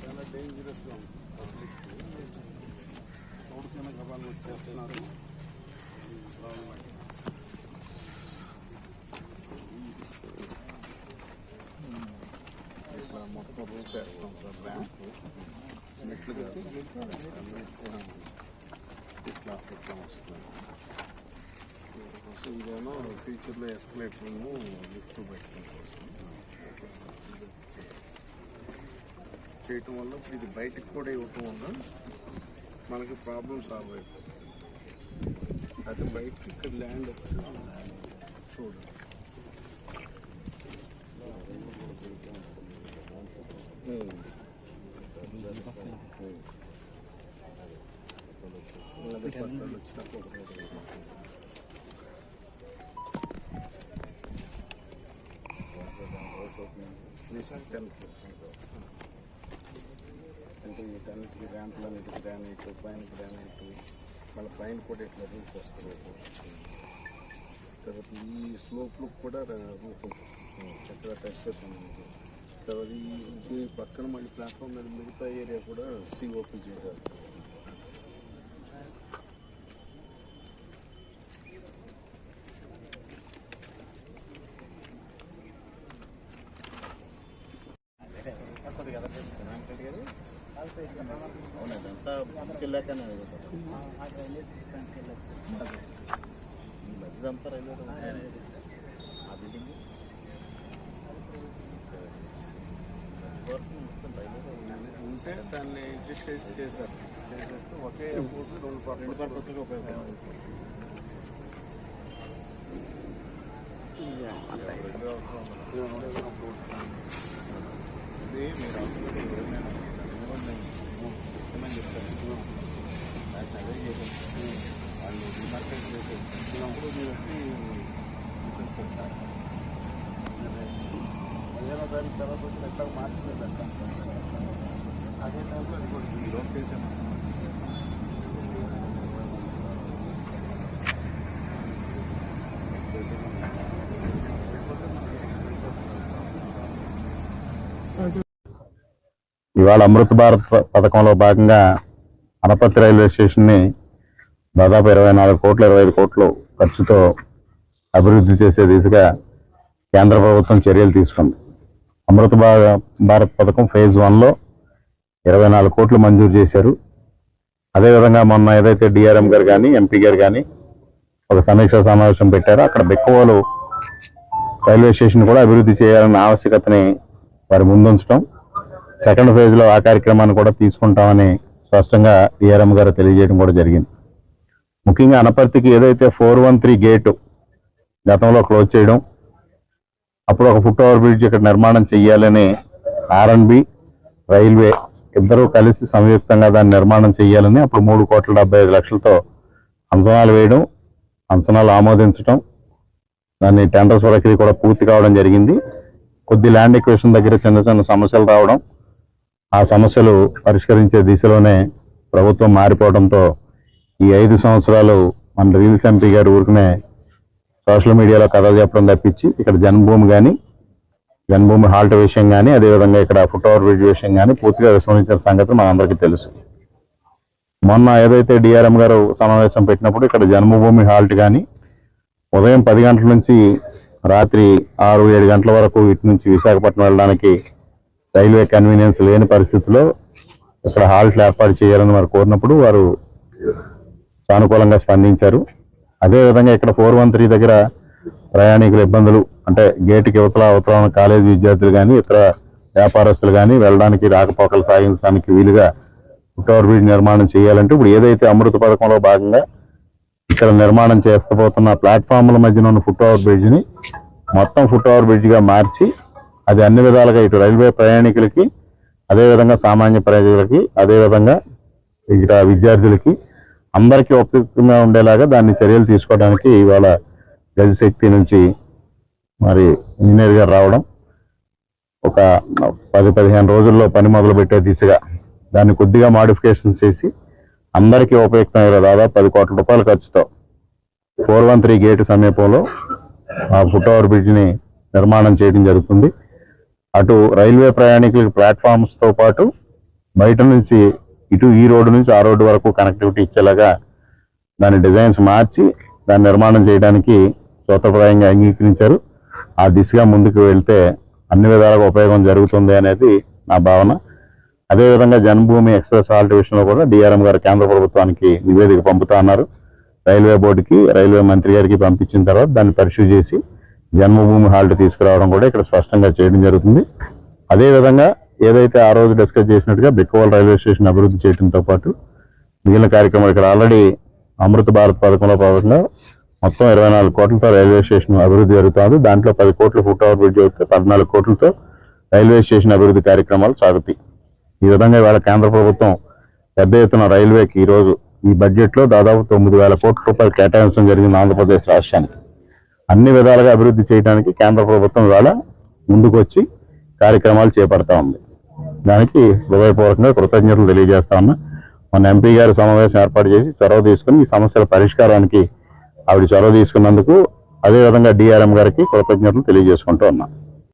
చాలా డేంజరస్గా ఉంది చోటుకైనా గబాలు వచ్చేస్తున్నారు మెట్లు కాదు ఇట్లా ఇట్లా వస్తుంది సో ఇదేమో ఫ్యూచర్లో ఎస్కలేటర్ను లిఫ్ట్ పెట్టడం కోసం చేయటం వల్ల ఇప్పుడు ఇది బయటకు కూడా ఇవ్వటం వల్ల మనకి ప్రాబ్లం సాల్వ్ అయిపోతుంది అది బయటకి ఇక్కడ ల్యాండ్ చూడు అంటే వీటన్నిటికి ర్యాంపులన్నిటికి గ్రానైట్ పైన గ్రానైట్ మళ్ళీ పైన కూడా ఇట్లా రూఫ్ వస్తుంది తర్వాత ఈ స్లోప్లో కూడా రూఫ్ ఉంటుంది చక్కగా టెక్స్చర్స్ ఉంది ఈ ఈ పక్కన మళ్ళీ ప్లాట్ఫామ్ మీద మిగతా ఏరియా కూడా సిఓపి చేయాలి అవును అదంతా వెళ్ళాకనే మధ్యదంతా రైల్వే. ఆ బిల్డింగ్ ఉంటే దాన్ని అడ్జస్ట్ చేసి చేశారు చేసేస్తే ఒకే ఎయిర్పోర్ట్ రెండు పర్పస్గా ఉపయోగపడుతుంది ఇది మీరు అవసరం ఎవరైనా ఇష్టమని చెప్తారు నాకు అదే చేశాను వాళ్ళు డిమార్కెట్ చేసేటప్పుడు మీరు వచ్చి పెడతారు పదిహేనో తారీఖు తర్వాత వచ్చి ఎట్లా మార్చుతుంది అదే టైంలో అది కూడా ఈరోజు ఇవాళ అమృత్ భారత్ పథకంలో భాగంగా అనపతి రైల్వే స్టేషన్ని దాదాపు ఇరవై నాలుగు కోట్ల ఇరవై ఐదు కోట్లు ఖర్చుతో అభివృద్ధి చేసే దిశగా కేంద్ర ప్రభుత్వం చర్యలు తీసుకుంది. అమృత భారత్ పథకం ఫేజ్ వన్లో ఇరవై నాలుగు కోట్లు మంజూరు చేశారు. అదేవిధంగా మొన్న ఏదైతే డిఆర్ఎం గారు కానీ ఎంపీ గారు కానీ ఒక సమీక్ష సమావేశం పెట్టారో అక్కడ బెక్కవోలు రైల్వే స్టేషన్ కూడా అభివృద్ధి చేయాలన్న ఆవశ్యకతని వారి ముందుంచడం సెకండ్ ఫేజ్లో ఆ కార్యక్రమాన్ని కూడా తీసుకుంటామని స్పష్టంగా డిఆర్ఎం గారు తెలియజేయడం కూడా జరిగింది. ముఖ్యంగా అనపర్తికి ఏదైతే ఫోర్ వన్ త్రీ గేటు గతంలో క్లోజ్ చేయడం అప్పుడు ఒక ఫుట్ ఓవర్ బ్రిడ్జ్ ఇక్కడ నిర్మాణం చేయాలని ఆర్ఎన్బి రైల్వే ఇద్దరూ కలిసి సంయుక్తంగా దాన్ని నిర్మాణం చేయాలని అప్పుడు మూడు కోట్ల డెబ్బై ఐదు లక్షలతో అంచనాలు వేయడం అంచనాలు ఆమోదించడం దాన్ని టెండర్స్ ప్రక్రియ కూడా పూర్తి కావడం జరిగింది. కొద్ది ల్యాండ్ ఎక్వేషన్ దగ్గర చిన్న చిన్న సమస్యలు రావడం ఆ సమస్యలు పరిష్కరించే దిశలోనే ప్రభుత్వం మారిపోవడంతో ఈ ఐదు సంవత్సరాలు మన రీల్స్ ఎంపీ గారు ఊరికనే సోషల్ మీడియాలో కథ చెప్పడం తప్పించి ఇక్కడ జన్మభూమి కానీ జన్మభూమి హాల్ట్ విషయం కానీ అదేవిధంగా ఇక్కడ ఫుట్ ఓవర్ బ్రిడ్జ్ విషయం కానీ పూర్తిగా విస్మరించిన సంగతి మనందరికీ తెలుసు. మొన్న ఏదైతే డిఆర్ఎం గారు సమావేశం పెట్టినప్పుడు ఇక్కడ జన్మభూమి హాల్ట్ కానీ ఉదయం పది గంటల నుంచి రాత్రి ఆరు ఏడు గంటల వరకు ఇటు నుంచి విశాఖపట్నం వెళ్ళడానికి రైల్వే కన్వీనియన్స్ లేని పరిస్థితిలో ఇక్కడ హాల్ట్లు ఏర్పాటు చేయాలని వారు కోరినప్పుడు వారు సానుకూలంగా స్పందించారు. అదేవిధంగా ఇక్కడ ఫోర్ వన్ త్రీ దగ్గర ప్రయాణికుల ఇబ్బందులు అంటే గేటుకి ఇవతల అవతల ఉన్న కాలేజీ విద్యార్థులు కానీ ఇతర వ్యాపారస్తులు కానీ వెళ్ళడానికి రాకపోకలు సాగించడానికి వీలుగా ఫుట్ఓవర్ బ్రిడ్జ్ నిర్మాణం చేయాలంటే ఇప్పుడు ఏదైతే అమృత పథకంలో భాగంగా ఇక్కడ నిర్మాణం చేస్తపోతున్న ప్లాట్ఫామ్ల మధ్యన ఉన్న ఫుట్ఓవర్ ఓవర్ మొత్తం ఫుట్ఓవర్ బ్రిడ్జ్గా మార్చి అది అన్ని విధాలుగా ఇటు రైల్వే ప్రయాణికులకి అదేవిధంగా సామాన్య ప్రజలకి అదేవిధంగా ఇక్కడ విద్యార్థులకి అందరికీ ఉపయుక్తంగా ఉండేలాగా దాన్ని చర్యలు తీసుకోవడానికి ఇవాళ గజశక్తి నుంచి మరి ఇంజనీర్గా రావడం ఒక పది పదిహేను రోజుల్లో పని మొదలు పెట్టే దిశగా దాన్ని కొద్దిగా మాడిఫికేషన్ చేసి అందరికీ ఉపయుక్తమైన దాదాపు పది కోట్ల రూపాయల ఖర్చుతో ఫోర్ వన్ త్రీ గేట్ సమీపంలో ఆ ఫుట్ ఓవర్ బ్రిడ్జ్ని నిర్మాణం చేయడం జరుగుతుంది. అటు రైల్వే ప్రయాణికులకు ప్లాట్ఫామ్స్తో పాటు బయట నుంచి ఇటు ఈ రోడ్డు నుంచి ఆ రోడ్డు వరకు కనెక్టివిటీ ఇచ్చేలాగా దాని డిజైన్స్ మార్చి దాని నిర్మాణం చేయడానికి సూత్రప్రాయంగా అంగీకరించారు. ఆ దిశగా ముందుకు వెళ్తే అన్ని విధాలుగా ఉపయోగం జరుగుతుంది అనేది నా భావన. అదేవిధంగా జన్మభూమి ఎక్స్ప్రెస్ హాల్ట్ విషయంలో కూడా డిఆర్ఎం గారు కేంద్ర ప్రభుత్వానికి నివేదిక పంపుతా అన్నారు. రైల్వే బోర్డుకి రైల్వే మంత్రి గారికి పంపించిన తర్వాత దాన్ని పరిశీలి చేసి జన్మభూమి హాల్ట్ తీసుకురావడం కూడా ఇక్కడ స్పష్టంగా చేయడం జరుగుతుంది. అదేవిధంగా ఏదైతే ఆ రోజు డిస్కస్ చేసినట్టుగా బిక్కవల్ రైల్వే స్టేషన్ అభివృద్ధి చేయడంతో పాటు మిగిలిన కార్యక్రమాలు ఇక్కడ ఆల్రెడీ అమృత భారత్ పథకంలో భాగంగా మొత్తం ఇరవై నాలుగు కోట్లతో రైల్వే స్టేషన్ అభివృద్ధి జరుగుతుంది. దాంట్లో పది కోట్ల ఫుట్ ఓవర్ బ్రిడ్జ్ అయితే పద్నాలుగు కోట్లతో రైల్వే స్టేషన్ అభివృద్ధి కార్యక్రమాలు సాగుతాయి. ఈ విధంగా ఇవాళ కేంద్ర ప్రభుత్వం పెద్ద ఎత్తున రైల్వేకి ఈరోజు ఈ బడ్జెట్లో దాదాపు తొమ్మిది వేల కోట్ల రూపాయలు కేటాయించడం జరిగింది ఆంధ్రప్రదేశ్ రాష్ట్రానికి. అన్ని విధాలుగా అభివృద్ధి చేయడానికి కేంద్ర ప్రభుత్వం ఇవాళ ముందుకొచ్చి కార్యక్రమాలు చేపడతా ఉంది. దానికి హృదయపూర్వకంగా కృతజ్ఞతలు తెలియజేస్తా ఉన్నా. మన ఎంపీ గారి సమావేశం ఏర్పాటు చేసి చొరవ తీసుకుని ఈ సమస్యల పరిష్కారానికి ఆవిడ చొరవ తీసుకున్నందుకు అదేవిధంగా డిఆర్ఎం గారికి కృతజ్ఞతలు తెలియజేసుకుంటూ ఉన్నా.